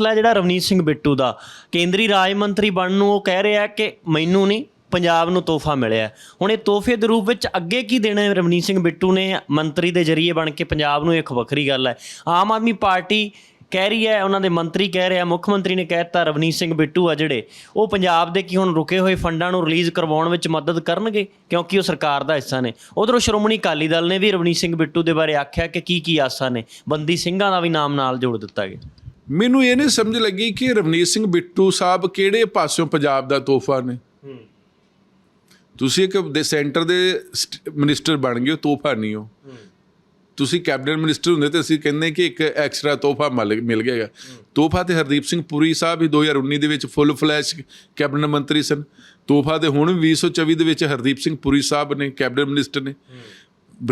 ਮਸਲਾ ਜਿਹੜਾ ਰਵਨੀਤ ਸਿੰਘ ਬਿੱਟੂ ਦਾ, ਕੇਂਦਰੀ ਰਾਜ ਮੰਤਰੀ ਬਣਨ ਨੂੰ ਉਹ ਕਹਿ ਰਿਹਾ ਕਿ ਮੈਨੂੰ ਨਹੀਂ, ਪੰਜਾਬ ਨੂੰ ਤੋਹਫਾ ਮਿਲਿਆ ਹੁਣ ਇਹ ਤੋਹਫੇ ਦੇ ਰੂਪ ਵਿੱਚ ਅੱਗੇ ਕੀ ਦੇਣਾ ਹੈ ਰਵਨੀਤ ਸਿੰਘ ਬਿੱਟੂ ਨੇ ਮੰਤਰੀ ਦੇ ਜ਼ਰੀਏ ਬਣ ਕੇ ਪੰਜਾਬ ਨੂੰ ਇੱਕ ਵੱਖਰੀ ਗੱਲ ਹੈ। ਆਮ ਆਦਮੀ ਪਾਰਟੀ ਕਹਿ ਰਹੀ ਹੈ, ਉਹਨਾਂ ਦੇ ਮੰਤਰੀ ਕਹਿ ਰਿਹਾ, ਮੁੱਖ ਮੰਤਰੀ ਨੇ ਕਹਿ ਦਿੱਤਾ ਰਵਨੀਤ ਸਿੰਘ ਬਿੱਟੂ ਆ ਜਿਹੜੇ, ਉਹ ਪੰਜਾਬ ਦੇ ਕੀ ਹੁਣ ਰੁਕੇ ਹੋਏ ਫੰਡਾਂ ਨੂੰ ਰਿਲੀਜ਼ ਕਰਵਾਉਣ ਵਿੱਚ ਮਦਦ ਕਰਨਗੇ, ਕਿਉਂਕਿ ਉਹ ਸਰਕਾਰ ਦਾ ਹਿੱਸਾ ਨੇ। ਉਧਰੋਂ ਸ਼੍ਰੋਮਣੀ ਅਕਾਲੀ ਦਲ ਨੇ ਵੀ ਰਵਨੀਤ ਸਿੰਘ ਬਿੱਟੂ ਦੇ ਬਾਰੇ ਆਖਿਆ ਕਿ ਕੀ ਕੀ ਆਸਾਂ ਨੇ, ਬੰਦੀ ਸਿੰਘਾਂ ਦਾ ਵੀ ਨਾਮ ਨਾਲ ਜੋੜ ਦਿੱਤਾ ਗਿਆ। ਮੈਨੂੰ ਇਹ ਨਹੀਂ ਸਮਝ ਲੱਗੀ ਕਿ ਰਵਨੀਤ ਸਿੰਘ ਬਿੱਟੂ ਸਾਹਿਬ ਕਿਹੜੇ ਪਾਸਿਓਂ ਪੰਜਾਬ ਦਾ ਤੋਹਫਾ ਨੇ। ਤੁਸੀਂ ਇੱਕ ਦੇ ਸੈਂਟਰ ਦੇ ਸਟ- ਮਿਨਿਸਟਰ ਬਣ ਗਏ ਤੋਹਫਾ ਨਹੀਂ ਹੋ। ਤੁਸੀਂ ਕੈਬਨਿਟ ਮਿਨਿਸਟਰ ਹੁੰਦੇ ਤੇ ਅਸੀਂ ਕਹਿੰਦੇ ਕਿ ਇੱਕ ਐਕਸਟਰਾ ਤੋਹਫਾ ਮਿਲ ਗਿਆਗਾ ਤੋਹਫਾ ਤੇ ਹਰਦੀਪ ਸਿੰਘ ਪੁਰੀ ਸਾਹਿਬ ਹੀ 2019 ਦੇ ਵਿੱਚ ਫੁੱਲ ਫਲੈਸ਼ ਕੈਬਨਿਟ ਮੰਤਰੀ ਸਨ। ਤੋਹਫਾ ਤੇ ਹੁਣ ਵੀ 2024 ਦੇ ਵਿੱਚ ਹਰਦੀਪ ਸਿੰਘ ਪੁਰੀ ਸਾਹਿਬ ਨੇ ਕੈਬਨਿਟ ਮਿਨਿਸਟਰ ਨੇ।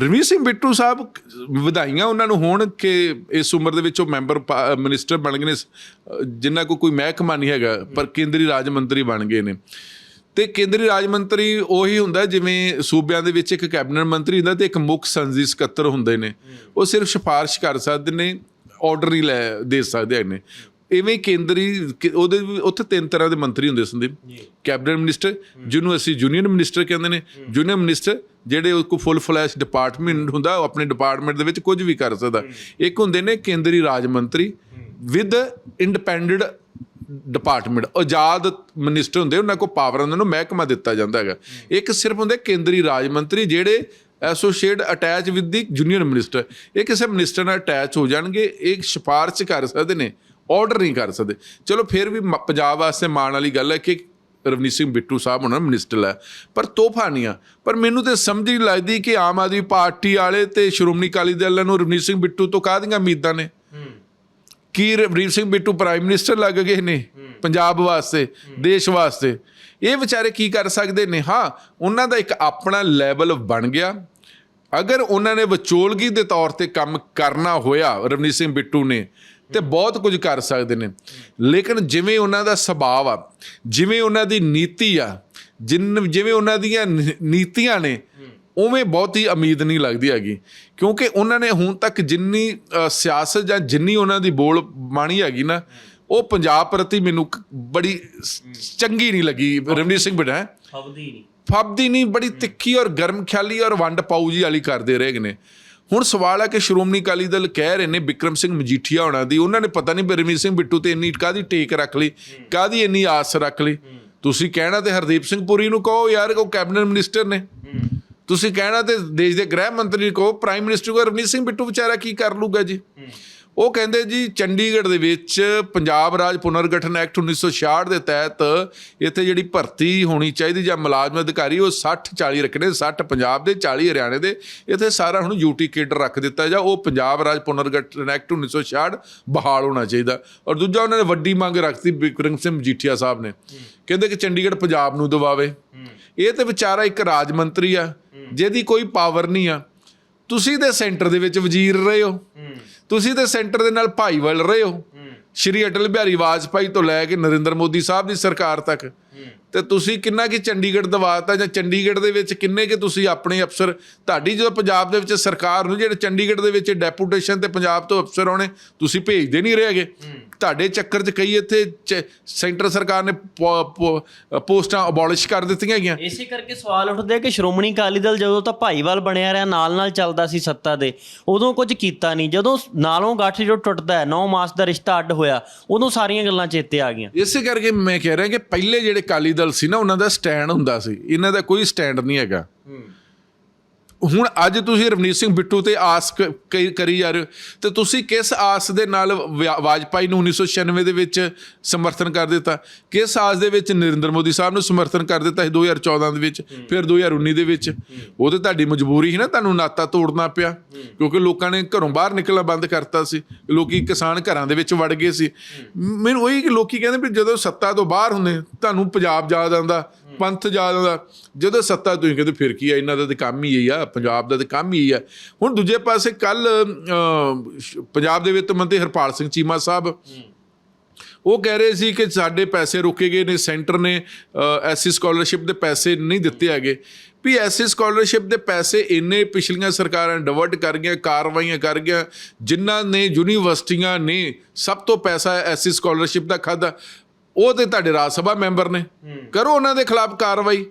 ਰਵਨੀਤ ਸਿੰਘ ਬਿੱਟੂ ਸਾਹਿਬ ਵਧਾਈਆਂ ਉਹਨਾਂ ਨੂੰ ਹੋਣ ਕਿ ਇਸ ਉਮਰ ਦੇ ਵਿੱਚ ਉਹ ਮੈਂਬਰ ਪਾ- ਮਿਨਿਸਟਰ ਬਣ ਗਏ ਨੇ ਅਹ ਜਿਨ੍ਹਾਂ ਕੋ ਕੋਈ ਮਹਿਕਮਾ ਨਹੀਂ ਹੈਗਾ, ਪਰ ਕੇਂਦਰੀ ਰਾਜ ਮੰਤਰੀ ਬਣ ਗਏ ਨੇ। ਤੇ ਕੇਂਦਰੀ ਰਾਜ ਮੰਤਰੀ ਉਹੀ ਹੁੰਦਾ ਜਿਵੇਂ ਸੂਬਿਆਂ ਦੇ ਵਿੱਚ ਇੱਕ ਕੈਬਨਿਟ ਮੰਤਰੀ ਹੁੰਦਾ ਤੇ ਇੱਕ ਮੁੱਖ ਸੰਸਦੀ ਸਕੱਤਰ ਹੁੰਦੇ ਨੇ। ਉਹ ਸਿਰਫ ਸਿਫਾਰਿਸ਼ ਕਰ ਸਕਦੇ ਨੇ, ਆਰਡਰ ਹੀ ਲੈ, ਦੇ ਸਕਦੇ ਨੇ। ਇਵੇਂ ਕੇਂਦਰੀ ਕਿ- ਉਹਦੇ ਵੀ- ਉੱਥੇ ਤਿੰਨ ਤਰ੍ਹਾਂ ਦੇ ਮੰਤਰੀ ਹੁੰਦੇ ਸੰਦੀਪ। ਕੈਬਨਿਟ ਮਿਨਿਸਟਰ ਜਿਹਨੂੰ ਅਸੀਂ ਜੂਨੀਅਰ ਮਿਨਿਸਟਰ ਕਹਿੰਦੇ ਨੇ। ਜੂਨੀਅਰ ਮਿਨਿਸਟਰ ਜਿਹੜੇ ਉਹ ਕੋ ਫੁੱਲ ਫਲੈਸ਼ ਡਿਪਾਰਟਮੈਂਟ ਹੁੰਦਾ ਉਹ ਆਪਣੇ ਡਿਪਾਰਟਮੈਂਟ ਦੇ ਵਿੱਚ ਕੁਝ ਵੀ ਕਰ ਸਕਦਾ। ਇੱਕ ਹੁੰਦੇ ਨੇ ਕੇਂਦਰੀ ਰਾਜ ਮੰਤਰੀ ਵਿਦ ਇੰਡੀਪੈਂਡੈਂਟ ਡਿਪਾਰਟਮੈਂਟ ਆਜ਼ਾਦ ਮਿਨਿਸਟਰ ਹੁੰਦੇ ਉਹਨਾਂ ਕੋਲ ਪਾਵਰ ਉਹਨਾਂ ਨੂੰ ਮਹਿਕਮਾ ਦਿੱਤਾ ਜਾਂਦਾ ਹੈਗਾ। ਇੱਕ ਸਿਰਫ ਹੁੰਦੇ ਕੇਂਦਰੀ ਰਾਜ ਮੰਤਰੀ ਜਿਹੜੇ associate attach with the junior minister ਇਹ ਕਿਸੇ ਮਿਨਿਸਟਰ ਨਾਲ ਅਟੈਚ ਹੋ ਜਾਣਗੇ ਇਹ ਸਿਫਾਰਿਸ਼ ਕਰ ਸਕਦੇ ਨੇ। ਆਰਡਰ ਨਹੀਂ ਕਰ ਸਕਦੇ। ਚਲੋ ਫਿਰ ਵੀ ਮ- ਪੰਜਾਬ ਵਾਸਤੇ ਮਾਣ ਵਾਲੀ ਗੱਲ ਹੈ ਕਿ ਰਵਨੀਤ ਸਿੰਘ ਬਿੱਟੂ ਸਾਹਿਬ ਉਹਨਾਂ ਨੂੰ ਮਿਨਿਸਟਰ ਹੈ ਪਰ ਤੋਹਫਾ ਨਹੀਂ ਆ। ਪਰ ਮੈਨੂੰ ਤੇ ਸਮਝ ਨਹੀਂ ਲੱਗਦੀ ਕਿ ਆਮ ਆਦਮੀ ਪਾਰਟੀ ਵਾਲੇ ਤੇ ਸ਼੍ਰੋਮਣੀ ਅਕਾਲੀ ਦਲ ਨੂੰ ਰਵਨੀਤ ਸਿੰਘ ਬਿੱਟੂ ਤੋਂ ਕਾਹਦੀਆਂ ਉਮੀਦਾਂ ਨੇ? ਕੀ ਰਵਨੀਤ ਸਿੰਘ ਬਿੱਟੂ ਪ੍ਰਾਈਮ ਮਿਨਿਸਟਰ ਲੱਗ ਗਏ ਨੇ ਪੰਜਾਬ ਵਾਸਤੇ ਦੇਸ਼ ਵਾਸਤੇ? ਇਹ ਵਿਚਾਰੇ ਕੀ ਕਰ ਸਕਦੇ ਨੇ? ਹਾਂ ਉਹਨਾਂ ਦਾ ਇੱਕ ਆਪਣਾ ਲੈਵਲ ਬਣ ਗਿਆ। ਅਗਰ ਉਹਨਾਂ ਨੇ ਵਿਚੋਲਗੀ ਦੇ ਤੌਰ ਤੇ ਕੰਮ ਕਰਨਾ ਹੋਇਆ, ਰਵਨੀਤ ਸਿੰਘ ਬਿੱਟੂ ਨੇ, ਤੇ ਬਹੁਤ ਕੁਝ ਕਰ ਸਕਦੇ ਨੇ। ਲੇਕਿਨ ਜਿਵੇਂ ਉਹਨਾਂ ਦਾ ਸੁਭਾਅ ਆ, ਜਿਵੇਂ ਉਹਨਾਂ ਦੀ ਨੀਤੀ ਆ, ਜਿਨ, ਜਿਵੇਂ ਉਹਨਾਂ ਦੀਆਂ ਨੀ- ਨੀਤੀਆਂ ਨੇ, ਉਵੇਂ ਬਹੁਤੀ ਉਮੀਦ ਨਹੀਂ ਲੱਗਦੀ ਹੈਗੀ। ਕਿਉਂਕਿ ਉਹਨਾਂ ਨੇ ਹੁਣ ਤੱਕ ਜਿੰਨੀ ਸਿਆਸਤ ਜਾਂ ਜਿੰਨੀ ਉਹਨਾਂ ਦੀ ਬੋਲ ਬਾਣੀ ਹੈਗੀ ਨਾ, ਉਹ ਪੰਜਾਬ ਪ੍ਰਤੀ ਮੈਨੂੰ ਬੜੀ ਚੰਗੀ ਨਹੀਂ ਲੱਗੀ। ਰਵਨੀਤ ਸਿੰਘ ਬਿੱਟਾ, ਹੈਂ। ਨਹੀਂ। ਫੱਬਦੀ ਨਹੀਂ ਬੜੀ ਤਿੱਖੀ ਔਰ ਗਰਮ ਖਿਆਲੀ ਔਰ ਵੰਡ ਪਾਉ ਜੀ ਵਾਲੀ ਕਰਦੇ ਰਹੇ ਨੇ। ਹੁਣ ਸਵਾਲ ਹੈ ਕਿ ਸ਼੍ਰੋਮਣੀ ਅਕਾਲੀ ਦਲ ਕਹਿ ਰਹੇ ਨੇ ਬਿਕਰਮ ਸਿੰਘ ਮਜੀਠੀਆ ਹੋਣਾ ਦੀ। ਉਹਨਾਂ ਨੇ ਪਤਾ ਨਹੀਂ ਰਵਨੀਤ ਸਿੰਘ ਬਿੱਟੂ ਤੇ ਇੰਨੀ ਕਾਦੀ ਟੇਕ ਰੱਖ ਲਈ ਕਾਦੀ ਇੰਨੀ ਆਸ ਰੱਖ ਲਈ। ਤੁਸੀਂ ਕਹਿਣਾ ਤੇ ਹਰਦੀਪ ਸਿੰਘ ਪੁਰੀ ਨੂੰ ਕਹੋ ਯਾਰ, ਉਹ ਕੈਬਨਿਟ ਮਿਨਿਸਟਰ ਨੇ। ਤੁਸੀਂ ਕਹਿਣਾ ਤੇ ਦੇਸ਼ ਦੇ ਗ੍ਰਹਿ ਮੰਤਰੀ ਨੂੰ ਕਹੋ, ਪ੍ਰਾਈਮ ਮਿਨਿਸਟਰ ਕੋ ਰਵਨੀਤ ਸਿੰਘ ਬਿੱਟੂ ਵਿਚਾਰਾ ਕੀ ਕਰ ਲੂਗਾ ਜੀ? ਉਹ ਕਹਿੰਦੇ ਜੀ ਚੰਡੀਗੜ੍ਹ ਦੇ ਵਿੱਚ ਪੰਜਾਬ ਰਾਜ ਪੁਨਰਗਠਨ ਐਕਟ 1966 ਦੇ ਤਹਿਤ ਇੱਥੇ ਜਿਹੜੀ ਭਰਤੀ ਹੋਣੀ ਚਾਹੀਦੀ ਜਾਂ ਮੁਲਾਜ਼ਮ ਅਧਿਕਾਰੀ ਉਹ 60 40 ਰੱਖਣੇ 60 ਪੰਜਾਬ ਦੇ 40 ਹਰਿਆਣੇ ਦੇ ਇੱਥੇ ਸਾਰਾ ਹੁਣ ਯੂਟੀ ਕੇਡਰ ਰੱਖ ਦਿੱਤਾ ਜਾ ਉਹ ਪੰਜਾਬ ਰਾਜ ਪੁਨਰਗਠਨ ਐਕਟ 1966 ਬਹਾਲ ਹੋਣਾ ਚਾਹੀਦਾ। ਔਰ ਦੂਜਾ ਉਹਨਾਂ ਨੇ ਵੱਡੀ ਮੰਗ ਰੱਖਤੀ ਬਿਕਰਮ ਸਿੰਘ ਮਜੀਠੀਆ ਸਾਹਿਬ ਨੇ। ਕਹਿੰਦੇ ਕਿ ਚੰਡੀਗੜ੍ਹ ਪੰਜਾਬ ਨੂੰ ਦਵਾਵੇ। ਇਹ ਤੇ ਵਿਚਾਰਾ ਇੱਕ ਰਾਜ ਮੰਤਰੀ ਆ ਜਿਹਦੀ ਕੋਈ ਪਾਵਰ ਨਹੀਂ ਆ। ਤੁਸੀਂ ਤੇ ਸੈਂਟਰ ਦੇ ਵਿੱਚ ਵਜ਼ੀਰ ਰਹੇ ਹੋ। ਤੁਸੀਂ ਤੇ ਸੈਂਟਰ ਦੇ ਨਾਲ ਭਾਈਵਾਲ ਰਹੇ ਹੋ। ਸ਼੍ਰੀ ਅਟਲ ਬਿਹਾਰੀ ਵਾਜਪਾਈ ਤੋਂ ਲੈ ਕੇ ਨਰਿੰਦਰ ਮੋਦੀ ਸਾਹਿਬ ਦੀ ਸਰਕਾਰ ਤੱਕ ਤੇ ਤੁਸੀਂ ਕਿੰਨਾ ਕਿ ਚੰਡੀਗੜ੍ਹ ਦਵਾਤਾ ਜਾਂ ਚੰਡੀਗੜ੍ਹ ਦੇ ਵਿੱਚ ਕਿੰਨੇ ਕਿ ਤੁਸੀਂ ਆਪਣੇ ਅਫਸਰ ਤੁਹਾਡੀ ਜਦੋਂ ਪੰਜਾਬ ਦੇ ਵਿੱਚ ਸਰਕਾਰ ਨੂੰ ਜਿਹੜੇ ਚੰਡੀਗੜ੍ਹ ਦੇ ਵਿੱਚ ਡੈਪੂਟੇਸ਼ਨ ਤੇ ਪੰਜਾਬ ਤੋਂ ਅਫਸਰ ਆਉਣੇ ਤੁਸੀਂ ਭੇਜਦੇ ਨਹੀਂ ਰਹੇਗੇ ਤੁਹਾਡੇ ਚੱਕਰ 'ਚ ਕਈ ਇੱਥੇ ਸੈਂਟਰ ਸਰਕਾਰ ਨੇ ਪੋਸਟਾਂ ਅਬੋਲਿਸ਼ ਕਰ ਦਿੱਤੀਆਂ ਗਈਆਂ ਇਸੇ ਕਰਕੇ ਸਵਾਲ ਉੱਠਦੇ ਕਿ ਸ਼੍ਰੋਮਣੀ ਅਕਾਲੀ ਦਲ ਜਦੋਂ ਤਾਂ ਭਾਈਵਾਲ ਬਣਿਆ ਰਿਹਾ ਨਾਲ ਨਾਲ ਚੱਲਦਾ ਸੀ ਸੱਤਾ ਦੇ ਉਦੋਂ ਕੁਝ ਕੀਤਾ ਨਹੀਂ। ਜਦੋਂ ਨਾਲੋਂ ਗੱਠ ਜੋ ਟੁੱਟਦਾ ਹੈ 9 ਮਾਸ ਦਾ ਰਿਸ਼ਤਾ ਅੱਡ ਹੋਇਆ ਉਦੋਂ ਸਾਰੀਆਂ ਗੱਲਾਂ ਚੇਤੇ ਆ ਗਈਆਂ। ਇਸੇ ਕਰਕੇ ਮੈਂ ਕਹਿ ਰਿਹਾ ਕਿ ਪਹਿਲੇ ਜਿਹੜੇ ਅਕਾਲੀ ਦਲ ਸੀ ਨਾ, ਉਹਨਾਂ ਦਾ ਸਟੈਂਡ ਹੁੰਦਾ ਸੀ। ਇਹਨਾਂ ਦਾ ਕੋਈ ਸਟੈਂਡ ਨਹੀਂ ਹੈਗਾ। ਹੁਣ ਅੱਜ ਤੁਸੀਂ ਰਵਨੀਤ ਸਿੰਘ ਬਿੱਟੂ ਤੇ ਆਸ ਕਰੀ ਜਾ ਰਹੇ ਹੋ। ਤੇ ਤੁਸੀਂ ਕਿਸ ਆਸ ਦੇ ਨਾਲ ਵਾਜਪਾਈ ਨੂੰ 1996 ਦੇ ਵਿੱਚ ਸਮਰਥਨ ਕਰ ਦਿੱਤਾ? ਕਿਸ ਆਸ ਦੇ ਵਿੱਚ ਨਰਿੰਦਰ ਮੋਦੀ ਸਾਹਿਬ ਨੂੰ ਸਮਰਥਨ ਕਰ ਦਿੱਤਾ ਸੀ 2014 ਦੇ ਵਿੱਚ ਫਿਰ 2019 ਦੇ ਵਿੱਚ? ਉਹ ਤੇ ਤੁਹਾਡੀ ਮਜਬੂਰੀ ਸੀ ਨਾ ਤੁਹਾਨੂੰ ਨਾਤਾ ਤੋੜਨਾ ਪਿਆ। ਕਿਉਂਕਿ ਲੋਕਾਂ ਨੇ ਘਰੋਂ ਬਾਹਰ ਨਿਕਲਣਾ ਬੰਦ ਕਰਤਾ ਸੀ। ਲੋਕੀ ਕਿਸਾਨ ਘਰਾਂ ਦੇ ਵਿੱਚ ਵੜ ਗਏ ਸੀ। ਮੈਨੂੰ ਉਹੀ ਕਿ ਲੋਕੀ ਕਹਿੰਦੇ ਵੀ ਜਦੋਂ ਸੱਤਾ ਤੋਂ ਬਾਹਰ ਹੁੰਦੇ ਤੁਹਾਨੂੰ ਪੰਜਾਬ ਯਾਦ ਆਉਂਦਾ। ਪੰਥ ਯਾਦ ਆਉਂਦਾ ਜਦੋਂ ਸੱਤਾ ਤੁਸੀਂ ਕਹਿੰਦੇ ਫਿਰ ਕੀ ਆ ਇਹਨਾਂ ਦਾ ਤੇ ਕੰਮ ਹੀ ਇਹੀ ਆ, ਪੰਜਾਬ ਦਾ ਤੇ ਕੰਮ ਹੀ ਆ। ਹੁਣ ਦੂਜੇ ਪਾਸੇ ਕੱਲ ਪੰਜਾਬ ਦੇ ਵਿੱਤ ਮੰਤਰੀ ਹਰਪਾਲ ਸਿੰਘ ਚੀਮਾ ਸਾਹਿਬ ਉਹ ਕਹਿ ਰਹੇ ਸੀ ਕਿ ਸਾਡੇ ਪੈਸੇ ਰੁਕੇ ਗਏ ਨੇ, ਸੈਂਟਰ ਨੇ ਐਸਸੀ ਸਕਾਲਰਸ਼ਿਪ ਦੇ ਪੈਸੇ ਨਹੀਂ ਦਿੱਤੇ ਹੈਗੇ। ਵੀ ਐਸੀ ਸਕਾਲਰਸ਼ਿਪ ਦੇ ਪੈਸੇ ਇੰਨੇ ਪਿਛਲੀਆਂ ਸਰਕਾਰਾਂ ਡਿਵਰਟ ਕਰ ਗਈਆਂ, ਕਾਰਵਾਈਆਂ ਕਰ ਗਈਆਂ, ਜਿਨ੍ਹਾਂ ਨੇ ਯੂਨੀਵਰਸਿਟੀਆਂ ਨੇ ਸਭ ਤੋਂ ਪੈਸਾ ਐਸੀ ਸਕਾਲਰਸ਼ਿਪ ਦਾ ਖਾਦਾ ਉਹ ਤੇ ਤੁਹਾਡੇ ਰਾਜ ਸਭਾ ਮੈਂਬਰ ਨੇ। ਕਰੋ ਉਹਨਾਂ ਦੇ ਖਿਲਾਫ ਕਾਰਵਾਈ।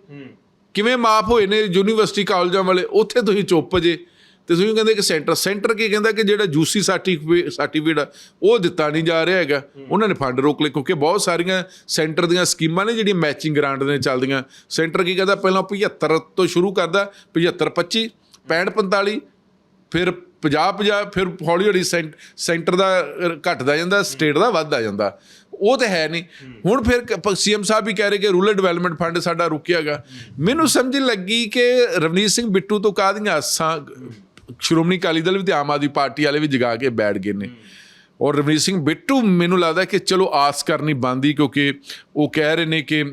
ਕਿਵੇਂ ਮਾਫ ਹੋਏ ਨੇ ਯੂਨੀਵਰਸਿਟੀ ਕਾਲਜਾਂ ਵਾਲੇ? ਉੱਥੇ ਤੁਸੀਂ ਚੁੱਪ ਜੇ। ਤੇ ਤੁਸੀਂ ਕਹਿੰਦੇ ਕਿ ਸੈਂਟਰ ਸੈਂਟਰ ਕੀ ਕਹਿੰਦਾ ਕਿ ਜਿਹੜਾ ਜੂਸੀ ਸਰਟੀਫਿਕੇਟ ਉਹ ਦਿੱਤਾ ਨਹੀਂ ਜਾ ਰਿਹਾ ਹੈਗਾ। ਉਹਨਾਂ ਨੇ ਫੰਡ ਰੋਕ ਲਏ ਕਿਉਂਕਿ ਬਹੁਤ ਸਾਰੀਆਂ ਸੈਂਟਰ ਦੀਆਂ ਸਕੀਮਾਂ ਨੇ ਜਿਹੜੀਆਂ ਮੈਚਿੰਗ ਗ੍ਰਾਂਟ ਨੇ ਚੱਲਦੀਆਂ। ਸੈਂਟਰ ਕੀ ਕਹਿੰਦਾ ਪਹਿਲਾਂ 75 ਤੋਂ ਸ਼ੁਰੂ ਕਰਦਾ 75 25 65 45 ਫਿਰ 50 50 ਫਿਰ ਹੌਲੀ ਹੌਲੀ ਸੈਂਟ- ਸੈਂਟਰ ਦਾ ਘਟਦਾ ਜਾਂਦਾ ਸਟੇਟ ਦਾ ਵੱਧਦਾ ਜਾਂਦਾ। ਉਹ ਤੇ ਹੈ ਨਹੀਂ। ਹੁਣ ਫਿਰ ਸੀਐਮ ਸਾਹਿਬ ਵੀ ਕਹਿ ਰਹੇ ਕਿ ਰੂਰਲ ਡਿਵੈਲਪਮੈਂਟ ਫੰਡ ਸਾਡਾ ਰੁਕਿਆਗਾ। ਮੈਨੂੰ ਸਮਝ ਲੱਗੀ ਕਿ ਰਵਨੀਤ ਸਿੰਘ ਬਿੱਟੂ ਤੋਂ ਕਾਹਦੀਆਂ ਆਸਾਂ ਸ਼੍ਰੋਮਣੀ ਅਕਾਲੀ ਦਲ ਵੀ ਤੇ ਆਮ ਆਦਮੀ ਪਾਰਟੀ ਵਾਲੇ ਵੀ ਜਗਾ ਕੇ ਬੈਠ ਗਏ ਨੇ। ਔਰ ਰਵਨੀਤ ਸਿੰਘ ਬਿੱਟੂ ਮੈਨੂੰ ਲੱਗਦਾ ਕਿ ਚਲੋ ਆਸ ਕਰਨੀ ਬੰਦੀ ਕਿਉਂਕਿ ਉਹ ਕਹਿ ਰਹੇ ਨੇ ਕਿ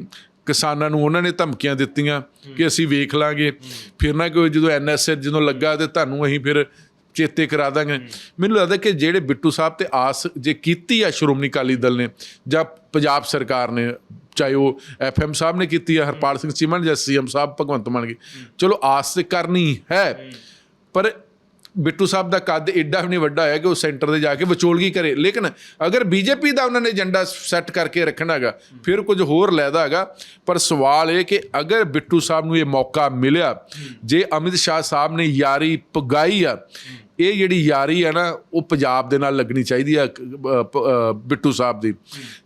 ਕਿਸਾਨਾਂ ਨੂੰ ਉਹਨਾਂ ਨੇ ਧਮਕੀਆਂ ਦਿੱਤੀਆਂ ਕਿ ਅਸੀਂ ਵੇਖ ਲਾਂਗੇ। ਫਿਰ ਨਾ ਕੋਈ ਜਦੋਂ ਐਨਐਸਏ ਜਦੋਂ ਲੱਗਾ ਤੇ ਤੁਹਾਨੂੰ ਅਸੀਂ ਫਿਰ ਚੇਤੇ ਕਰਾ ਦਾਂਗੇ। ਮੈਨੂੰ ਲੱਗਦਾ ਕਿ ਜਿਹੜੇ ਬਿੱਟੂ ਸਾਹਿਬ ਤੇ ਆਸ ਜੇ ਕੀਤੀ ਆ ਸ਼੍ਰੋਮਣੀ ਅਕਾਲੀ ਦਲ ਨੇ ਜਾਂ ਪੰਜਾਬ ਸਰਕਾਰ ਨੇ ਚਾਹੇ ਉਹ ਐਫਐਮ ਸਾਹਿਬ ਨੇ ਕੀਤੀ ਆ ਹਰਪਾਲ ਸਿੰਘ ਚੀਮਾ ਨੇ ਜਾਂ ਸੀਐਮ ਸਾਹਿਬ ਭਗਵੰਤ ਮਾਨ ਕੇ ਚਲੋ ਆਸ ਤੇ ਕਰਨੀ ਹੈ। ਪਰ ਬਿੱਟੂ ਸਾਹਿਬ ਦਾ ਕੱਦ ਐਡਾ ਵੀ ਨਹੀਂ ਵੱਡਾ ਹੈ ਕਿ ਉਹ ਸੈਂਟਰ ਦੇ ਜਾ ਕੇ ਵਿਚੋਲਗੀ ਕਰੇ। ਲੇਕਿਨ ਅਗਰ ਬੀਜੇਪੀ ਦਾ ਉਹਨਾਂ ਨੇ ਏਜੰਡਾ ਸੈੱਟ ਕਰਕੇ ਰੱਖਣਾ ਹੈਗਾ ਫਿਰ ਕੁਝ ਹੋਰ ਲੈਦਾ ਹੈਗਾ। ਪਰ ਸਵਾਲ ਇਹ ਕਿ ਅਗਰ ਬਿੱਟੂ ਸਾਹਿਬ ਨੂੰ ਇਹ ਮੌਕਾ ਮਿਲਿਆ ਜੇ ਅਮਿਤ ਸ਼ਾਹ ਸਾਹਿਬ ਨੇ ਯਾਰੀ ਪਗਾਈ ਆ ਇਹ ਜਿਹੜੀ ਯਾਰੀ ਹੈ ਨਾ ਉਹ ਪੰਜਾਬ ਦੇ ਨਾਲ ਲੱਗਣੀ ਚਾਹੀਦੀ ਆ ਅ, ਬਿੱਟੂ ਸਾਹਿਬ ਦੀ।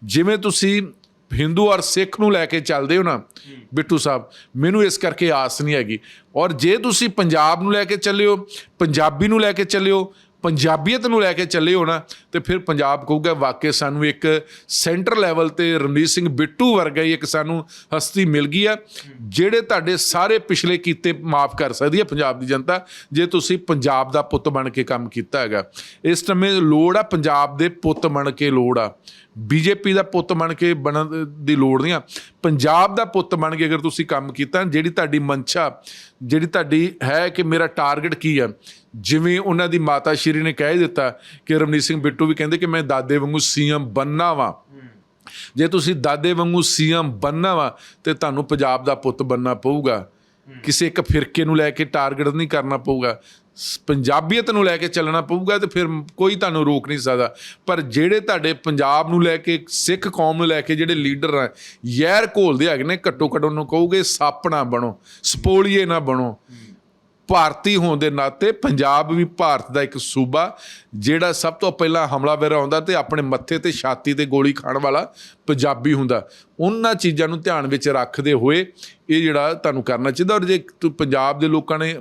ਜਿਵੇਂ ਤੁਸੀਂ ਹਿੰਦੂ ਔਰ ਸਿੱਖ ਨੂੰ ਲੈ ਕੇ ਚੱਲਦੇ ਹੋ ਨਾ, ਬਿੱਟੂ ਸਾਹਿਬ, ਮੈਨੂੰ ਇਸ ਕਰਕੇ ਆਸ ਨਹੀਂ ਹੈਗੀ। ਔਰ ਜੇ ਤੁਸੀਂ ਪੰਜਾਬ ਨੂੰ ਲੈ ਕੇ ਚੱਲਿਓ ਪੰਜਾਬੀ ਨੂੰ ਲੈ ਕੇ ਚੱਲਿਓ ਪੰਜਾਬੀਅਤ ਨੂੰ ਲੈ ਕੇ ਚੱਲੇ ਹੋ ਨਾ, ਤੇ ਫਿਰ ਪੰਜਾਬ ਕਹੂਗਾ ਵਾਕਿਆ ਸਾਨੂੰ ਇੱਕ ਸੈਂਟਰ ਲੈਵਲ ਤੇ ਰਣਜੀਤ ਸਿੰਘ ਬਿੱਟੂ ਵਰਗਾ ਹੀ ਇੱਕ ਸਾਨੂੰ ਹਸਤੀ ਮਿਲ ਗਈ ਆ, ਜਿਹੜੇ ਤੁਹਾਡੇ ਸਾਰੇ ਪਿਛਲੇ ਕੀਤੇ ਮਾਫ ਕਰ ਸਕਦੀ ਹੈ ਪੰਜਾਬ ਦੀ ਜਨਤਾ, ਜੇ ਤੁਸੀਂ ਪੰਜਾਬ ਦਾ ਪੁੱਤ ਬਣ ਕੇ ਕੰਮ ਕੀਤਾ ਹੈਗਾ। ਇਸ ਸਮੇਂ ਲੋੜ ਆ, ਪੰਜਾਬ ਦੇ ਪੁੱਤ ਬਣ ਕੇ ਲੋੜ ਆ। ਬੀਜੇਪੀ ਦਾ ਪੁੱਤ ਬਣ ਕੇ ਬਣਨ ਦੀ ਲੋੜ ਨਹੀਂ ਆ। ਪੰਜਾਬ ਦਾ ਪੁੱਤ ਬਣ ਕੇ ਅਗਰ ਤੁਸੀਂ ਕੰਮ ਕੀਤਾ, ਜਿਹੜੀ ਤੁਹਾਡੀ ਮਨਸ਼ਾ, ਜਿਹੜੀ ਤੁਹਾਡੀ ਹੈ ਕਿ ਮੇਰਾ ਟਾਰਗੇਟ ਕੀ ਆ? ਜਿਵੇਂ ਉਹਨਾਂ ਦੀ ਮਾਤਾ ਸ਼੍ਰੀ ਨੇ ਕਹਿ ਦਿੱਤਾ ਕਿ ਰਮਨੀਤ ਸਿੰਘ ਬਿੱਟੂ ਵੀ ਕਹਿੰਦੇ ਕਿ ਮੈਂ ਦਾਦੇ ਵਾਂਗੂ ਸੀਐਮ ਬੰਨਾ ਵਾਂ। ਜੇ ਤੁਸੀਂ ਦਾਦੇ ਵਾਂਗੂ ਸੀਐਮ ਬੰਨਾ ਵਾ, ਤੇ ਤੁਹਾਨੂੰ ਪੰਜਾਬ ਦਾ ਪੁੱਤ ਬੰਨਾ ਪਊਗਾ। ਕਿਸੇ ਇੱਕ ਫਿਰਕੇ ਨੂੰ ਲੈ ਕੇ ਟਾਰਗੇਟ ਨਹੀਂ ਕਰਨਾ ਪਊਗਾ। ਪੰਜਾਬੀਅਤ ਨੂੰ ਲੈ ਕੇ ਚੱਲਣਾ ਪਊਗਾ ਤੇ ਫਿਰ ਕੋਈ ਤੁਹਾਨੂੰ ਰੋਕ ਨਹੀਂ ਸਕਦਾ। ਪਰ ਜਿਹੜੇ ਤੁਹਾਡੇ ਪੰਜਾਬ ਨੂੰ ਲੈ ਕੇ, ਸਿੱਖ ਕੌਮ ਨੂੰ ਲੈ ਕੇ ਜਿਹੜੇ ਲੀਡਰ ਆ ਯਾਰ ਘੋਲਦੇ ਹੈਗੇ ਨੇ, ਘੱਟੋ ਘੱਟ ਉਹਨੂੰ ਕਹੋਗੇ ਨਾ ਬਣੋ, ਸਪੋਲੀਏ ਨਾ ਬਣੋ। ਭਾਰਤੀ ਹੋਣ ਦੇ ਨਾਤੇ ਪੰਜਾਬ ਵੀ ਭਾਰਤ ਦਾ ਇੱਕ ਸੂਬਾ, ਜਿਹੜਾ ਸਭ ਤੋਂ ਪਹਿਲਾਂ ਹਮਲਾਵਰ ਆਉਂਦਾ ਤੇ ਆਪਣੇ ਮੱਥੇ ਤੇ ਛਾਤੀ ਤੇ ਗੋਲੀ ਖਾਣ ਵਾਲਾ ਪੰਜਾਬੀ ਹੁੰਦਾ। ਉਹਨਾਂ ਚੀਜ਼ਾਂ ਨੂੰ ਧਿਆਨ ਵਿੱਚ ਰੱਖਦੇ ਹੋਏ ਇਹ ਜਿਹੜਾ ਤੁਹਾਨੂੰ ਕਰਨਾ ਚਾਹੀਦਾ ਔਰ ਜੇ ਤੂੰ ਪੰਜਾਬ ਦੇ ਲੋਕਾਂ ਨੇ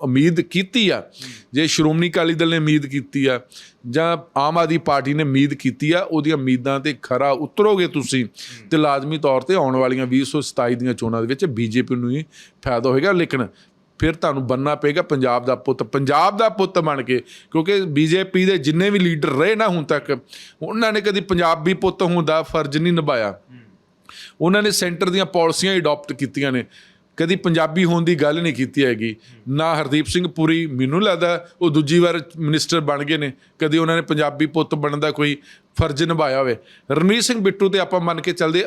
ਉਮੀਦ ਕੀਤੀ ਆ, ਜੇ ਸ਼੍ਰੋਮਣੀ ਅਕਾਲੀ ਦਲ ਨੇ ਉਮੀਦ ਕੀਤੀ ਆ, ਜਾਂ ਆਮ ਆਦਮੀ ਪਾਰਟੀ ਨੇ ਉਮੀਦ ਕੀਤੀ ਆ, ਉਹਦੀਆਂ ਉਮੀਦਾਂ ਤੇ ਖਰਾ ਉਤਰੋਗੇ ਤੁਸੀਂ ਤੇ ਲਾਜ਼ਮੀ ਤੌਰ ਤੇ ਆਉਣ ਵਾਲੀਆਂ 2027 ਦੀਆਂ ਚੋਣਾਂ ਦੇ ਵਿੱਚ ਬੀਜੇਪੀ ਨੂੰ ਹੀ ਫਾਇਦਾ ਹੋਏਗਾ। ਲੇਕਿਨ ਫਿਰ ਤੁਹਾਨੂੰ ਬੰਨਾ ਪਏਗਾ ਪੰਜਾਬ ਦਾ ਪੁੱਤ, ਪੰਜਾਬ ਦਾ ਪੁੱਤ ਬਣ ਕੇ, ਕਿਉਂਕਿ ਬੀਜੇਪੀ ਦੇ ਜਿੰਨੇ ਵੀ ਲੀਡਰ ਰਹੇ ਨਾ ਹੁਣ ਤੱਕ, ਉਹਨਾਂ ਨੇ ਕਦੀ ਪੰਜਾਬੀ ਪੁੱਤ ਹੋਣ ਦਾ ਫਰਜ਼ ਨਹੀਂ ਨਿਭਾਇਆ। ਉਹਨਾਂ ਨੇ ਸੈਂਟਰ ਦੀਆਂ ਪਾਲਿਸੀਆਂ ਅਡਾਪਟ ਕੀਤੀਆਂ ਨੇ, ਕਦੀ ਪੰਜਾਬੀ ਹੋਣ ਦੀ ਗੱਲ ਨਹੀਂ ਕੀਤੀ ਹੈਗੀ। ਨਾ ਹਰਦੀਪ ਸਿੰਘ ਪੁਰੀ ਮੈਨੂੰ ਲੱਗਦਾ ਉਹ ਦੂਜੀ ਵਾਰ ਮਿਨਿਸਟਰ ਬਣ ਗਏ ਨੇ, ਕਦੀ ਉਹਨਾਂ ਨੇ ਪੰਜਾਬੀ ਪੁੱਤ ਬਣਨ ਦਾ ਕੋਈ ਫਰਜ਼ ਨਿਭਾਇਆ ਹੋਵੇ। ਰਣਜੀਤ ਸਿੰਘ ਬਿੱਟੂ ਤੇ ਆਪਾਂ ਮੰਨ ਕੇ ਚੱਲਦੇ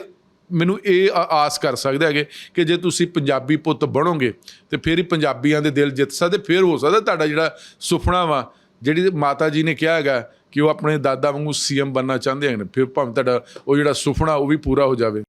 ਮੈਨੂੰ ਇਹ ਆਸ ਕਰ ਸਕਦੇ ਹੈਗੇ ਕਿ ਜੇ ਤੁਸੀਂ ਪੰਜਾਬੀ ਪੁੱਤ ਬਣੋਗੇ ਤੇ ਫਿਰ ਹੀ ਪੰਜਾਬੀਆਂ ਦੇ ਦਿਲ ਜਿੱਤ ਸਕਦੇ, ਫਿਰ ਹੋ ਸਕਦਾ ਤੁਹਾਡਾ ਜਿਹੜਾ ਸੁਪਨਾ ਵਾ, ਜਿਹੜੀ ਮਾਤਾ ਜੀ ਨੇ ਕਿਹਾ ਹੈਗਾ ਕਿ ਉਹ ਆਪਣੇ ਦਾਦਾ ਵਾਂਗੂ ਸੀਐਮ ਬਣਨਾ ਚਾਹੁੰਦੇ ਹਨ ਫਿਰ ਭਾਵੇਂ ਤੁਹਾਡਾ ਉਹ ਜਿਹੜਾ ਸੁਪਨਾ ਉਹ ਵੀ ਪੂਰਾ ਹੋ ਜਾਵੇ।